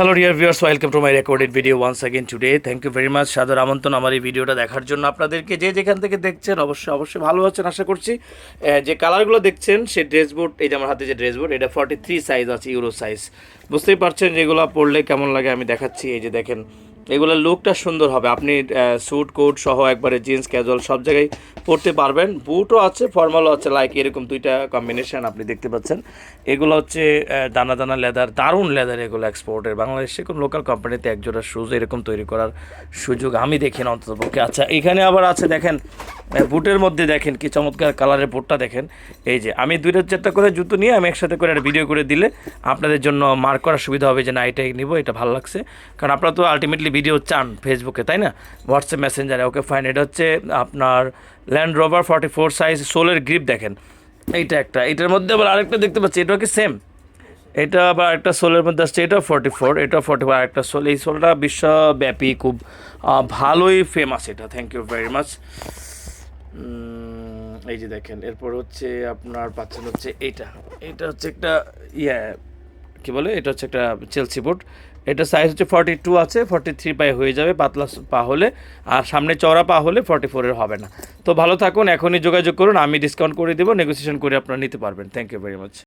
Hello dear viewers welcome to my recorded video once again today thank you very much সাদর আমন্ত্রণ আমার এই ভিডিওটা দেখার জন্য আপনাদেরকে। যে যেখান থেকে দেখছেন, অবশ্যই অবশ্যই ভালো আছেন, আশা করছি। যে কালারগুলো দেখছেন, সেই ড্রেস বোর্ড এই যে আমার হাতে যে ড্রেস বোর্ড এটা ফর্টি থ্রি সাইজ আছে ইউরো সাইজ বুঝতেই পারছেন যেগুলো পড়লে কেমন লাগে, আমি দেখাচ্ছি। এই যে দেখেন এগুলোর লুকটা সুন্দর হবে। আপনি স্যুট কোট সহ একবারে জিন্স ক্যাজুয়াল সব জায়গায় পরতে পারবেন। বুটও আছে ফর্মালও আছে লাইক এরকম দুইটা কম্বিনেশান আপনি দেখতে পাচ্ছেন। এগুলো হচ্ছে দানা দানা লেদার দারুণ লেদার এগুলো এক্সপোর্টের বাংলাদেশে কোনো লোকাল কোম্পানিতে একজোড়া শুজ এরকম তৈরি করার সুযোগ আমি দেখি না অন্তত পক্ষে আচ্ছা এখানে আবার আছে, দেখেন বুটের মধ্যে দেখেন কি চমৎকার কালারের বুটটা দেখেন। এই যে, আমি দুইটা চারটা করে জুতো নিয়ে আমি একসাথে করে একটা ভিডিও করে দিলে আপনাদের জন্য মার্ক করার সুবিধা হবে যে না এটাই নিব, এটা ভালো লাগছে। কারণ আপনারা তো আলটিমেটলি ভিডিও চান ফেসবুকে তাই না? হোয়াটসঅ্যাপ মেসেঞ্জারে ওকে ফাইন এটা হচ্ছে আপনার Land Rover forty four size সোলের grip দেখেন। এইটা একটা। এটার মধ্যে আবার আরেকটা দেখতে পাচ্ছি, এটাও কি সেম এটা আবার একটা সোলের মধ্যে আসছে, এটাও ফর্টি ফোর এটাও ফর্টি ফোর একটা সোল এই সোলটা বিশ্বব্যাপী, খুব ভালোই ফেমাস এটা। থ্যাংক ইউ ভেরি মাচ এই যে দেখেন, এরপর হচ্ছে আপনার পাচ্ছেন হচ্ছে এইটা। এটা হচ্ছে একটা ইয়ে কী বলে? এটা হচ্ছে একটা চেলসি বোর্ড এটা সাইজ হচ্ছে ফর্টি টু আছে ফর্টি থ্রি পায়ে হয়ে যাবে, পাতলা পা হলে, আর সামনে চওড়া পা হলে ফর্টি ফোরের হবে না। তো ভালো থাকুন, এখনই যোগাযোগ করুন, আমি ডিসকাউন্ট করে দেবো নেগোসিয়েশন করে আপনারা নিতে পারবেন। Thank you very much